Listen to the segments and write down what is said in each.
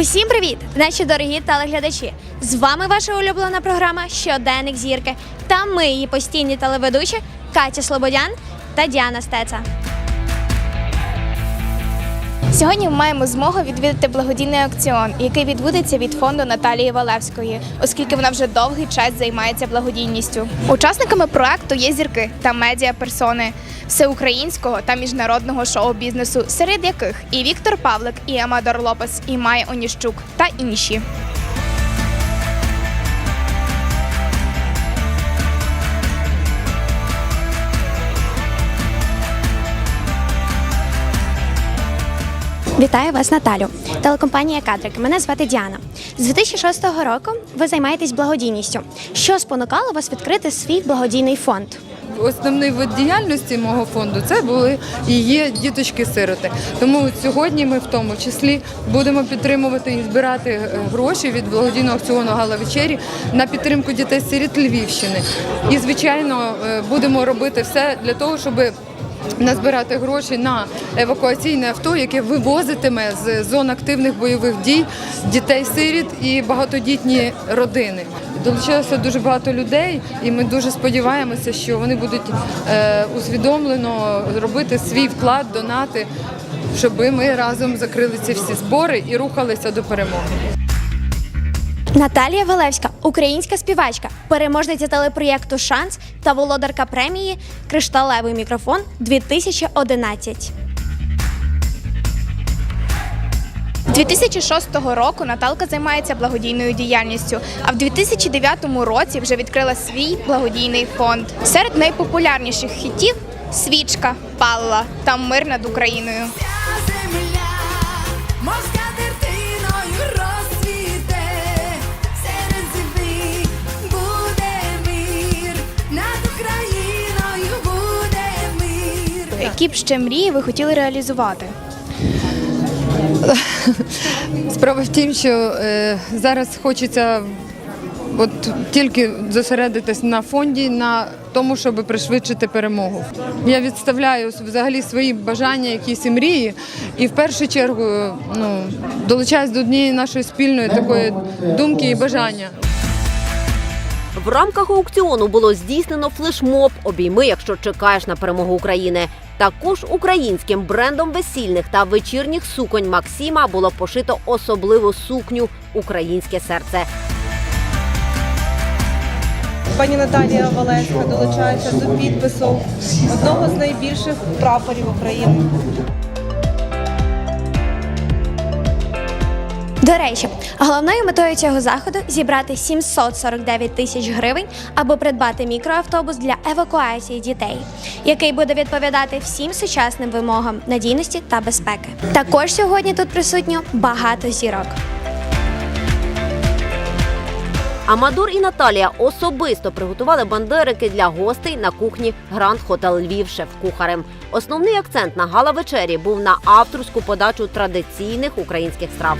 Усім привіт, наші дорогі телеглядачі! З вами ваша улюблена програма Щоденник зірки та ми її постійні телеведучі Катя Слободян та Діана Стеца. Сьогодні ми маємо змогу відвідати благодійний аукціон, який відбудеться від фонду Наталії Валевської, оскільки вона вже довгий час займається благодійністю. Учасниками проекту є зірки та медіаперсони всеукраїнського та міжнародного шоу-бізнесу, серед яких і Віктор Павлик, і Амадор Лопес, і Майя Оніщук та інші. Вітаю вас, Наталю. Телекомпанія Кадрик. Мене звати Діана. З 2006 року ви займаєтесь благодійністю. Що спонукало вас відкрити свій благодійний фонд? Основний вид діяльності мого фонду це були і є діточки-сироти. Тому сьогодні ми в тому числі будемо підтримувати і збирати е, гроші від благодійного аукціону Гала вечері на підтримку дітей-сиріт Львівщини. І звичайно е, будемо робити все для того, щоб назбирати гроші на евакуаційне авто, яке вивозитиме з зон активних бойових дій дітей-сиріт і багатодітні родини. Долучилося дуже багато людей, і ми дуже сподіваємося, що вони будуть е, усвідомлено робити свій вклад, донати, щоб ми разом закрили ці всі збори і рухалися до перемоги. Наталія Валевська, українська співачка, переможниця телепроєкту Шанс та володарка премії Кришталевий мікрофон 2011. 2006 року Наталка займається благодійною діяльністю, а в 2009 році вже відкрила свій благодійний фонд. Серед найпопулярніших хітів свічка, палла та мир над Україною. Які б ще мрії ви хотіли реалізувати? Справа в тім, що е, зараз хочеться от тільки зосередитись на фонді, на тому, щоб пришвидшити перемогу. Я відставляю взагалі свої бажання, якісь і мрії, і в першу чергу ну, долучаюсь до однієї нашої спільної такої думки і бажання. В рамках аукціону було здійснено флешмоб Обійми, якщо чекаєш на перемогу України. Також українським брендом весільних та вечірніх суконь Максима було пошито особливу сукню Українське серце. Пані Наталія Валецька долучається до підпису одного з найбільших прапорів України. До речі, головною метою цього заходу зібрати 749 тисяч гривень або придбати мікроавтобус для евакуації дітей, який буде відповідати всім сучасним вимогам надійності та безпеки. Також сьогодні тут присутньо багато зірок. Амадор і Наталія особисто приготували бандерики для гостей на кухні Гранд Хотел Львів шеф-кухарем. Основний акцент на гала вечері був на авторську подачу традиційних українських страв.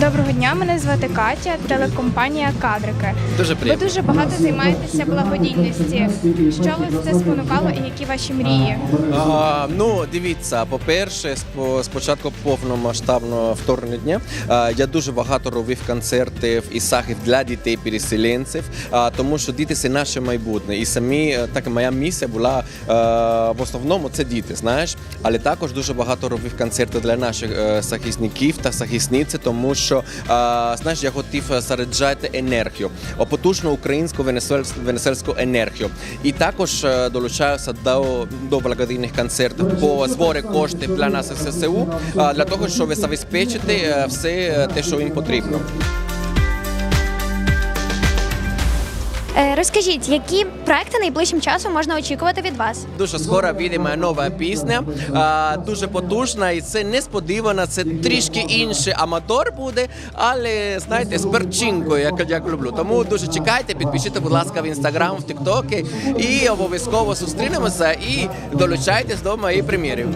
Доброго дня, мене звати Катя, телекомпанія Кадрики. Дуже Ви дуже багато займаєтеся благодійності. Що вас це спонукало і які ваші мрії? А, ну, дивіться, по-перше, спо- спочатку повномасштабного вторгнення я дуже багато робив концертів і сахів для дітей-переселенців, тому що діти це наше майбутнє. І самі е, так моя місія була е, в основному це діти, знаєш. Але також дуже багато робив концертів для наших е, захисників та захисниць, тому що е, знаєш, я хотів заряджати енергію, о, потужну українську венесуельську, енергію. І також е, долучаюся до, до благодійних концертів по зборі коштів для нас ССУ е, для того, щоб забезпечити е, все е, те, що їм потрібно. Розкажіть, які проекти найближчим часом можна очікувати від вас? Дуже скоро вийде нова пісня, дуже потужна, і це несподівано. Це трішки інший аматор буде, але знаєте, з перчинкою, як, як люблю. Тому дуже чекайте, підпишіть, будь ласка, в інстаграм, в тіктоки і обов'язково зустрінемося і долучайтесь до моїх прем'єрів.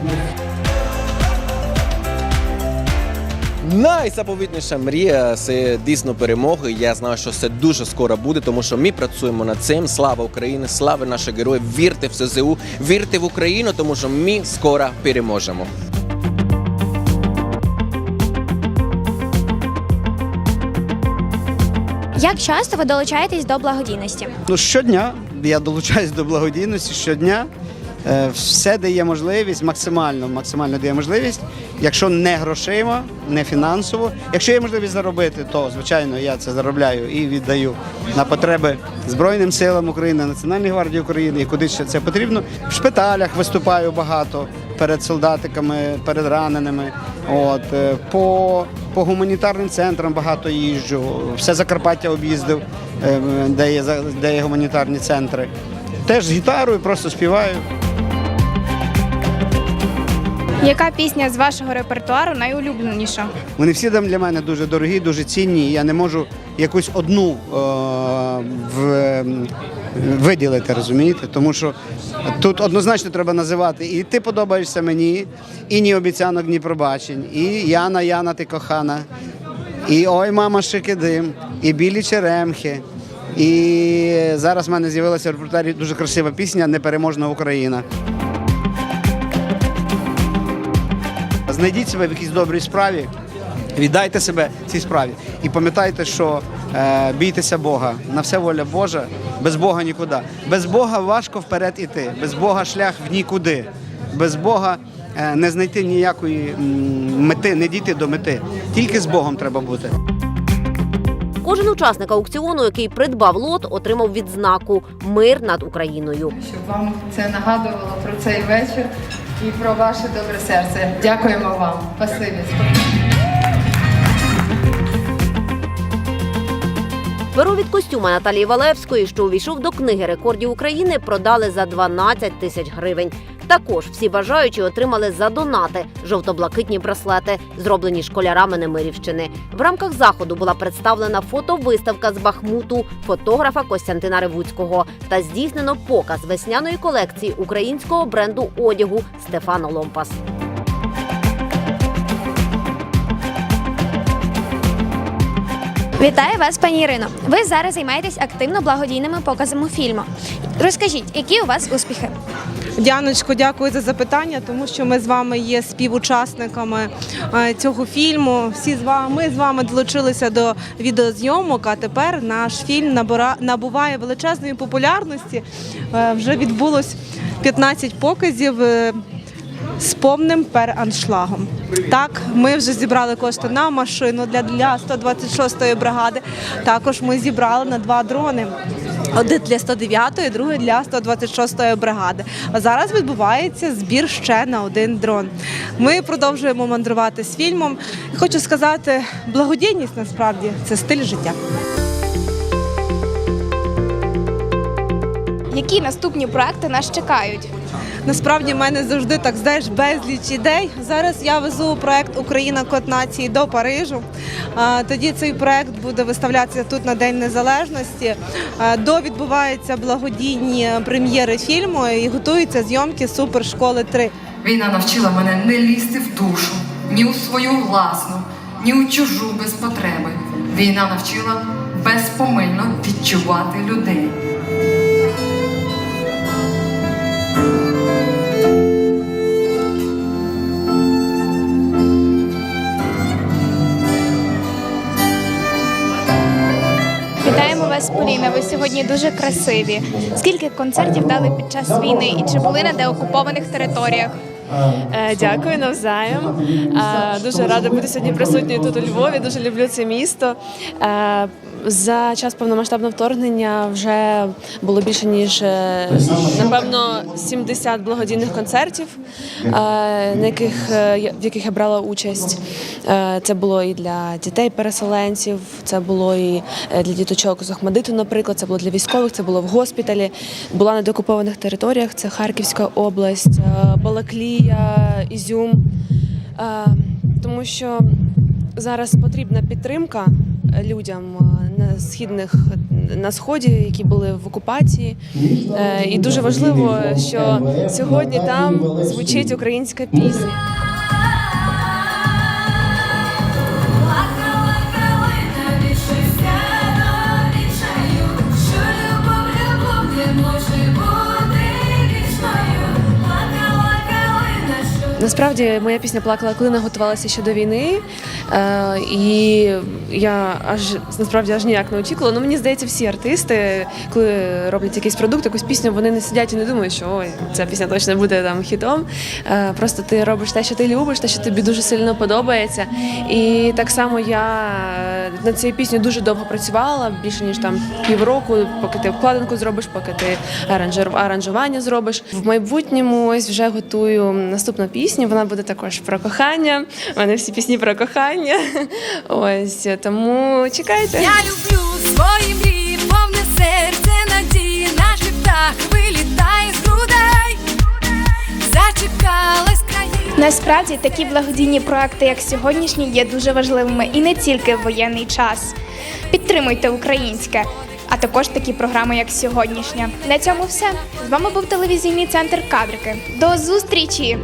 Найзаповітніша мрія це дійсно перемоги. Я знаю, що це дуже скоро буде, тому що ми працюємо над цим. Слава Україні! Слава наших героїв! Вірте в СЗУ, вірте в Україну, тому що ми скоро переможемо. Як часто ви долучаєтесь до благодійності? Ну щодня я долучаюсь до благодійності щодня. Е, Все дає можливість, максимально, максимально дає можливість. Якщо не грошима, не фінансово. Якщо є можливість заробити, то звичайно я це заробляю і віддаю на потреби Збройним силам України, Національній гвардії України і куди ще це потрібно. В шпиталях виступаю багато перед солдатиками, перед раненими. От е, по, по гуманітарним центрам багато їжджу. Все Закарпаття об'їздив, е, де є де є гуманітарні центри. Теж з гітарою просто співаю. Яка пісня з вашого репертуару найулюбленіша? Вони всі для мене дуже дорогі, дуже цінні. Я не можу якусь одну е, в, виділити, розумієте? Тому що тут однозначно треба називати і ти подобаєшся мені, і ні обіцянок, ні пробачень, і Яна, Яна, ти кохана, і ой, мама, шикидим, і білі черемхи. І зараз в мене з'явилася в репертуарі дуже красива пісня Непереможна Україна. Знайдіть себе в якійсь добрій справі, віддайте себе цій справі. І пам'ятайте, що е, бійтеся Бога. На все воля Божа, без Бога нікуди. Без Бога важко вперед іти, без Бога шлях в нікуди. Без Бога е, не знайти ніякої мети, не дійти до мети. Тільки з Богом треба бути. Кожен учасник аукціону, який придбав лот, отримав відзнаку Мир над Україною. Щоб вам це нагадувало про цей вечір і про ваше добре серце. Дякуємо вам. Спасибі. Перо від костюма Наталії Валевської, що увійшов до книги рекордів України, продали за 12 тисяч гривень. Також всі бажаючі отримали за донати жовто-блакитні браслети, зроблені школярами Немирівщини. В рамках заходу була представлена фотовиставка з Бахмуту фотографа Костянтина Ревуцького та здійснено показ весняної колекції українського бренду одягу Стефано Ломпас. Вітаю вас, пані Ірино. Ви зараз займаєтесь активно благодійними показами фільму. Розкажіть, які у вас успіхи? Дяночко, дякую за запитання, тому що ми з вами є співучасниками е, цього фільму. Всі з вами ми з вами долучилися до відеозйомок. А тепер наш фільм набуває величезної популярності. Е, Вже відбулось 15 показів. е, З повним переаншлагом. Так, ми вже зібрали кошти на машину для 126-ї бригади. Також ми зібрали на два дрони. Один для 109-ї, другий для 126-ї бригади. А зараз відбувається збір ще на один дрон. Ми продовжуємо мандрувати з фільмом. Хочу сказати, благодійність насправді це стиль життя. Які наступні проекти нас чекають? Насправді в мене завжди так знаєш безліч ідей. Зараз я везу проект Україна Код нації до Парижу. Тоді цей проект буде виставлятися тут на День Незалежності. До відбуваються благодійні прем'єри фільму і готуються зйомки Супершколи 3. Війна навчила мене не лізти в душу, ні у свою власну, ні у чужу без потреби. Війна навчила безпомильно відчувати людей. Вас, Поліна. Ви сьогодні дуже красиві. Скільки концертів дали під час війни і чи були на деокупованих територіях? Е, Дякую навзаєм. Е, Дуже рада бути сьогодні присутньою тут у Львові. Дуже люблю це місто. За час повномасштабного вторгнення вже було більше ніж е, напевно 70 благодійних концертів, е, на яких е, в яких я брала участь. Це було і для дітей-переселенців, це було і для діточок з Охмадиту, наприклад, це було для військових, це було в госпіталі. Була на деокупованих територіях. Це Харківська область, Балаклія, Ізюм. Тому що зараз потрібна підтримка людям на східних на сході, які були в окупації. Е, І дуже важливо, що сьогодні там звучить українська пісня. Насправді моя пісня плакала, коли готувалася ще до війни. Е, І я аж насправді аж ніяк не очікувала. Ну мені здається, всі артисти, коли роблять якийсь продукт, якусь пісню, вони не сидять і не думають, що ой, ця пісня точно буде там хітом. Е, Просто ти робиш те, що ти любиш, те, що тобі дуже сильно подобається. І так само я е, над цією піснею дуже довго працювала, більше ніж там півроку, поки ти обкладинку зробиш, поки ти аранжування зробиш. В майбутньому ось вже готую наступну пісню. Вона буде також про кохання. У мене всі пісні про кохання. Ось тому чекайте. Я люблю свої мрії, повне серце надії, наш птах вилітає з грудей, зачекалась країна. Насправді такі благодійні проекти, як сьогоднішні, є дуже важливими і не тільки в воєнний час. Підтримуйте українське, а також такі програми, як сьогоднішня. На цьому все. З вами був телевізійний центр Кадрики. До зустрічі!